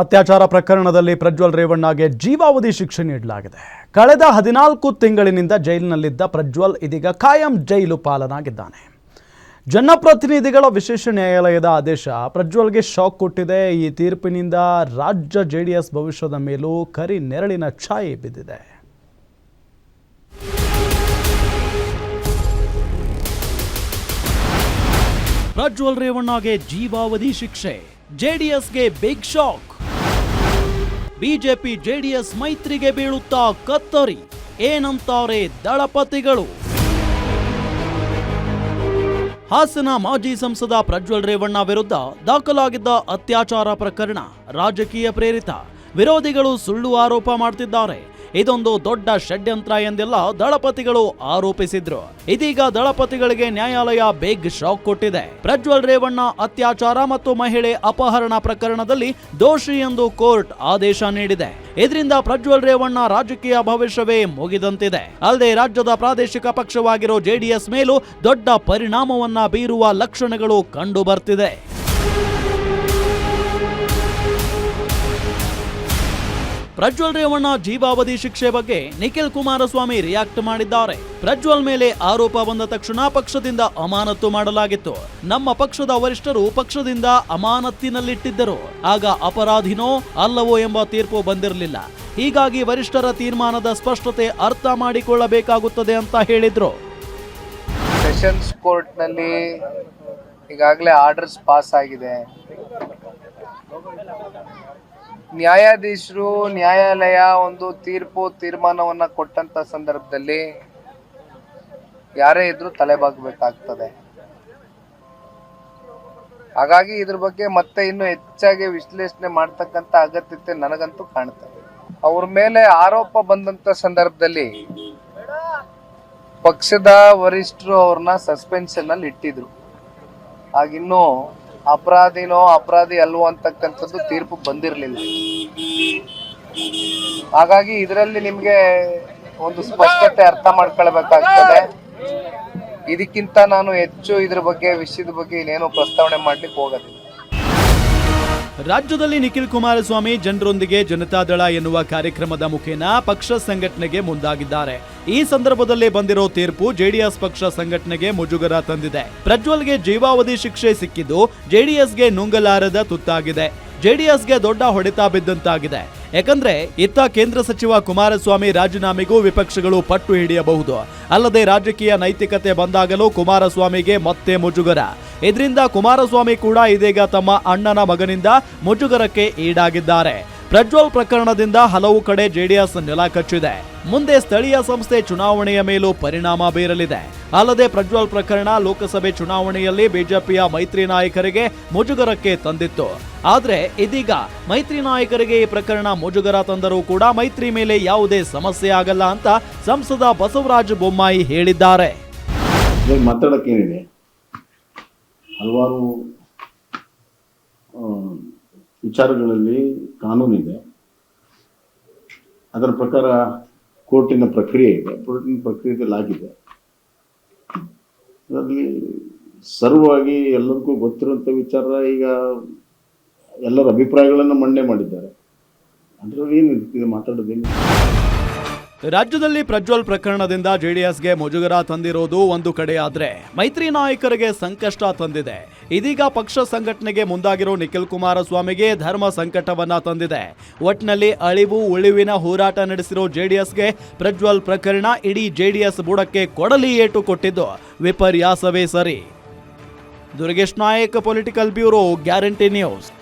ಅತ್ಯಾಚಾರ ಪ್ರಕರಣದಲ್ಲಿ ಪ್ರಜ್ವಲ್ ರೇವಣ್ಣಗೆ ಜೀವಾವಧಿ ಶಿಕ್ಷೆ ನೀಡಲಾಗಿದೆ. ಕಳೆದ ಹದಿನಾಲ್ಕು ತಿಂಗಳಿನಿಂದ ಜೈಲಿನಲ್ಲಿದ್ದ ಪ್ರಜ್ವಲ್ ಇದೀಗ ಕಾಯಂ ಜೈಲು ಪಾಲನಾಗಿದ್ದಾನೆ. ಜನಪ್ರತಿನಿಧಿಗಳ ವಿಶೇಷ ನ್ಯಾಯಾಲಯದ ಆದೇಶ, ಪ್ರಜ್ವಲ್ಗೆ ಶಾಕ್ ಕೊಟ್ಟಿದೆ. ಈ ತೀರ್ಪಿನಿಂದ ರಾಜ್ಯ ಜೆಡಿಎಸ್ ಭವಿಷ್ಯದ ಮೇಲೂ ಕರಿ ನೆರಳಿನ ಛಾಯೆ ಬಿದ್ದಿದೆ. ಪ್ರಜ್ವಲ್ ರೇವಣ್ಣಗೆ ಜೀವಾವಧಿ ಶಿಕ್ಷೆ, ಜೆಡಿಎಸ್ಗೆ ಬಿಗ್ ಶಾಕ್ ಬಿಜೆಪಿ ಜೆಡಿಎಸ್ ಮೈತ್ರಿಗೆ ಬೀಳುತ್ತಾ ಕತ್ತರಿ. ಏನಂತಾರೆ ದಳಪತಿಗಳು? ಹಾಸನ ಮಾಜಿ ಸಂಸದ ಪ್ರಜ್ವಲ್ ರೇವಣ್ಣ ವಿರುದ್ಧ ದಾಖಲಾಗಿದ್ದ ಅತ್ಯಾಚಾರ ಪ್ರಕರಣ ರಾಜಕೀಯ ಪ್ರೇರಿತ. ವಿರೋಧಿಗಳು ಸುಳ್ಳು ಆರೋಪ ಮಾಡ್ತಿದ್ದಾರೆ. ಇದೊಂದು ದೊಡ್ಡ ಷಡ್ಯಂತ್ರ ಎಂದೆಲ್ಲ ದಳಪತಿಗಳು ಆರೋಪಿಸಿದ್ರು. ಇದೀಗ ದಳಪತಿಗಳಿಗೆ ನ್ಯಾಯಾಲಯ ಬಿಗ್ ಶಾಕ್ ಕೊಟ್ಟಿದೆ. ಪ್ರಜ್ವಲ್ ರೇವಣ್ಣ ಅತ್ಯಾಚಾರ ಮತ್ತು ಮಹಿಳೆ ಅಪಹರಣ ಪ್ರಕರಣದಲ್ಲಿ ದೋಷಿ ಎಂದು ಕೋರ್ಟ್ ಆದೇಶ ನೀಡಿದೆ. ಇದರಿಂದ ಪ್ರಜ್ವಲ್ ರೇವಣ್ಣ ರಾಜಕೀಯ ಭವಿಷ್ಯವೇ ಮುಗಿದಂತಿದೆ. ಅಲ್ಲದೆ ರಾಜ್ಯದ ಪ್ರಾದೇಶಿಕ ಪಕ್ಷವಾಗಿರೋ ಜೆಡಿಎಸ್ ಮೇಲೂ ದೊಡ್ಡ ಪರಿಣಾಮವನ್ನ ಬೀರುವ ಲಕ್ಷಣಗಳು ಕಂಡು ಬರ್ತಿದೆ ಪ್ರಜ್ವಲ್ ರೇವಣ್ಣ ಜೀವಾವಧಿ ಶಿಕ್ಷೆ ಬಗ್ಗೆ ನಿಖಿಲ್ ಕುಮಾರಸ್ವಾಮಿ ರಿಯಾಕ್ಟ್ ಮಾಡಿದ್ದಾರೆ. ಪ್ರಜ್ವಲ್ ಮೇಲೆ ಆರೋಪ ಬಂದ ತಕ್ಷಣ ಪಕ್ಷದಿಂದ ಅಮಾನತ್ತು ಮಾಡಲಾಗಿತ್ತು. ನಮ್ಮ ಪಕ್ಷದ ವರಿಷ್ಠರು ಪಕ್ಷದಿಂದ ಅಮಾನತ್ತಿನಲ್ಲಿಟ್ಟಿದ್ದರು. ಆಗ ಅಪರಾಧಿನೋ ಅಲ್ಲವೋ ಎಂಬ ತೀರ್ಪು ಬಂದಿರಲಿಲ್ಲ. ಹೀಗಾಗಿ ವರಿಷ್ಠರ ತೀರ್ಮಾನದ ಸ್ಪಷ್ಟತೆ ಅರ್ಥ ಮಾಡಿಕೊಳ್ಳಬೇಕಾಗುತ್ತದೆ ಅಂತ ಹೇಳಿದ್ರು. ಸೆಷನ್ಸ್ ಕೋರ್ಟ್ನಲ್ಲಿ ಈಗಾಗಲೇ ಆರ್ಡರ್ಸ್ ಪಾಸ್ ಆಗಿದೆ. ನ್ಯಾಯಾಧೀಶರು, ನ್ಯಾಯಾಲಯ ಒಂದು ತೀರ್ಪು, ತೀರ್ಮಾನವನ್ನ ಕೊಟ್ಟಂತ ಸಂದರ್ಭದಲ್ಲಿ ಯಾರೇ ಇದ್ರೂ ತಲೆಬಾಗಬೇಕಾಗ್ತದೆ. ಹಾಗಾಗಿ ಇದ್ರ ಬಗ್ಗೆ ಮತ್ತೆ ಇನ್ನು ಹೆಚ್ಚಾಗಿ ವಿಶ್ಲೇಷಣೆ ಮಾಡ್ತಕ್ಕಂಥ ಅಗತ್ಯತೆ ನನಗಂತೂ ಕಾಣ್ತದೆ. ಅವ್ರ ಮೇಲೆ ಆರೋಪ ಬಂದಂತ ಸಂದರ್ಭದಲ್ಲಿ ಪಕ್ಷದ ವರಿಷ್ಠರು ಅವ್ರನ್ನ ಸಸ್ಪೆನ್ಷನ್ ಅಲ್ಲಿ ಇಟ್ಟಿದ್ರು. ಆಗಿನ್ನೂ ಅಪರಾಧಿನೋ ಅಪರಾಧಿ ಅಲ್ವೋ ಅಂತಕ್ಕಂಥದ್ದು ತೀರ್ಪು ಬಂದಿರಲಿಲ್ಲ. ಹಾಗಾಗಿ ಇದರಲ್ಲಿ ನಿಮಗೆ ಒಂದು ಸ್ಪಷ್ಟತೆ ಅರ್ಥ ಮಾಡ್ಕೊಳ್ಬೇಕಾಗ್ತದೆ. ಇದಕ್ಕಿಂತ ನಾನು ಹೆಚ್ಚು ಇದ್ರ ಬಗ್ಗೆ, ವಿಷಯದ ಬಗ್ಗೆ ಇನ್ನೇನು ಪ್ರಸ್ತಾವನೆ ಮಾಡ್ಲಿಕ್ಕೆ ಹೋಗೋದಿಲ್ಲ. ರಾಜ್ಯದಲ್ಲಿ ನಿಖಿಲ್ ಕುಮಾರಸ್ವಾಮಿ ಜನರೊಂದಿಗೆ ಜನತಾದಳ ಎನ್ನುವ ಕಾರ್ಯಕ್ರಮದ ಮುಖೇನ ಪಕ್ಷ ಸಂಘಟನೆಗೆ ಮುಂದಾಗಿದ್ದಾರೆ. ಈ ಸಂದರ್ಭದಲ್ಲಿ ಬಂದಿರೋ ತೀರ್ಪು ಜೆಡಿಎಸ್ ಪಕ್ಷ ಸಂಘಟನೆಗೆ ಮುಜುಗರ ತಂದಿದೆ. ಪ್ರಜ್ವಲ್ಗೆ ಜೀವಾವಧಿ ಶಿಕ್ಷೆ ಸಿಕ್ಕಿದ್ದು ಜೆಡಿಎಸ್ಗೆ ನುಂಗಲಾರದ ತುತ್ತಾಗಿದೆ. ಜೆಡಿಎಸ್ಗೆ ದೊಡ್ಡ ಹೊಡೆತ ಬಿದ್ದಂತಾಗಿದೆ. ಯಾಕಂದ್ರೆ ಇತ್ತ ಕೇಂದ್ರ ಸಚಿವ ಕುಮಾರಸ್ವಾಮಿ ರಾಜೀನಾಮೆಗೂ ವಿಪಕ್ಷಗಳು ಪಟ್ಟು ಹಿಡಿಯಬಹುದು. ಅಲ್ಲದೆ ರಾಜಕೀಯ ನೈತಿಕತೆ ಬಂದಾಗಲೂ ಕುಮಾರಸ್ವಾಮಿಗೆ ಮತ್ತೆ ಮುಜುಗರ. ಇದರಿಂದ ಕುಮಾರಸ್ವಾಮಿ ಕೂಡ ಇದೀಗ ತಮ್ಮ ಅಣ್ಣನ ಮಗನಿಂದ ಮುಜುಗರಕ್ಕೆ ಈಡಾಗಿದ್ದಾರೆ. ಪ್ರಜ್ವಲ್ ಪ್ರಕರಣದಿಂದ ಹಲವು ಕಡೆ ಜೆಡಿಎಸ್ ನೆಲ ಕಚ್ಚಿದೆ. ಮುಂದೆ ಸ್ಥಳೀಯ ಸಂಸ್ಥೆ ಚುನಾವಣೆಯ ಮೇಲೂ ಪರಿಣಾಮ ಬೀರಲಿದೆ. ಅಲ್ಲದೆ ಪ್ರಜ್ವಲ್ ಪ್ರಕರಣ ಲೋಕಸಭೆ ಚುನಾವಣೆಯಲ್ಲಿ ಬಿಜೆಪಿಯ ಮೈತ್ರಿ ನಾಯಕರಿಗೆ ಮುಜುಗರಕ್ಕೆ ತಂದಿತ್ತು. ಆದರೆ ಇದೀಗ ಮೈತ್ರಿ ನಾಯಕರಿಗೆ ಈ ಪ್ರಕರಣ ಮುಜುಗರ ತಂದರೂ ಕೂಡ ಮೈತ್ರಿ ಮೇಲೆ ಯಾವುದೇ ಸಮಸ್ಯೆ ಆಗಲ್ಲ ಅಂತ ಸಂಸದ ಬಸವರಾಜ ಬೊಮ್ಮಾಯಿ ಹೇಳಿದ್ದಾರೆ. ಹಲವಾರು ವಿಚಾರಗಳಲ್ಲಿ ಕಾನೂನಿದೆ. ಅದರ ಪ್ರಕಾರ ಕೋರ್ಟಿನ ಪ್ರಕ್ರಿಯೆ ಇದೆ. ಕೋರ್ಟಿನ ಪ್ರಕ್ರಿಯೆ ಆಗಿದೆ ಅದರಲ್ಲಿ ಸರ್ವವಾಗಿ ಎಲ್ಲರಿಗೂ ಗೊತ್ತಿರುವಂಥ ವಿಚಾರ ಈಗ ಎಲ್ಲರ ಅಭಿಪ್ರಾಯಗಳನ್ನು ಮಂಡನೆ ಮಾಡಿದ್ದಾರೆ. ಅದರಲ್ಲಿ ಏನು ಮಾತಾಡೋದೇನು ರಾಜ್ಯದಲ್ಲಿ ಪ್ರಜ್ವಲ್ ಪ್ರಕರಣದಿಂದ ಜೆಡಿಎಸ್ಗೆ ಮುಜುಗರ ತಂದಿರೋದು ಒಂದು ಕಡೆಯಾದ್ರೆ ಮೈತ್ರಿ ನಾಯಕರಿಗೆ ಸಂಕಷ್ಟ ತಂದಿದೆ. ಇದೀಗ ಪಕ್ಷ ಸಂಘಟನೆಗೆ ಮುಂದಾಗಿರೋ ನಿಖಿಲ್ ಕುಮಾರಸ್ವಾಮಿಗೆ ಧರ್ಮ ಸಂಕಟವನ್ನ ತಂದಿದೆ. ಒಟ್ನಲ್ಲಿ ಅಳಿವು, ಉಳಿವಿನ ಹೋರಾಟ ನಡೆಸಿರೋ ಜೆಡಿಎಸ್ಗೆ ಪ್ರಜ್ವಲ್ ಪ್ರಕರಣ ಇಡೀ ಜೆಡಿಎಸ್ ಬುಡಕ್ಕೆ ಕೊಡಲಿ ಏಟು ಕೊಟ್ಟಿದ್ದು ವಿಪರ್ಯಾಸವೇ ಸರಿ. Durgesh Nayak political bureau guarantee news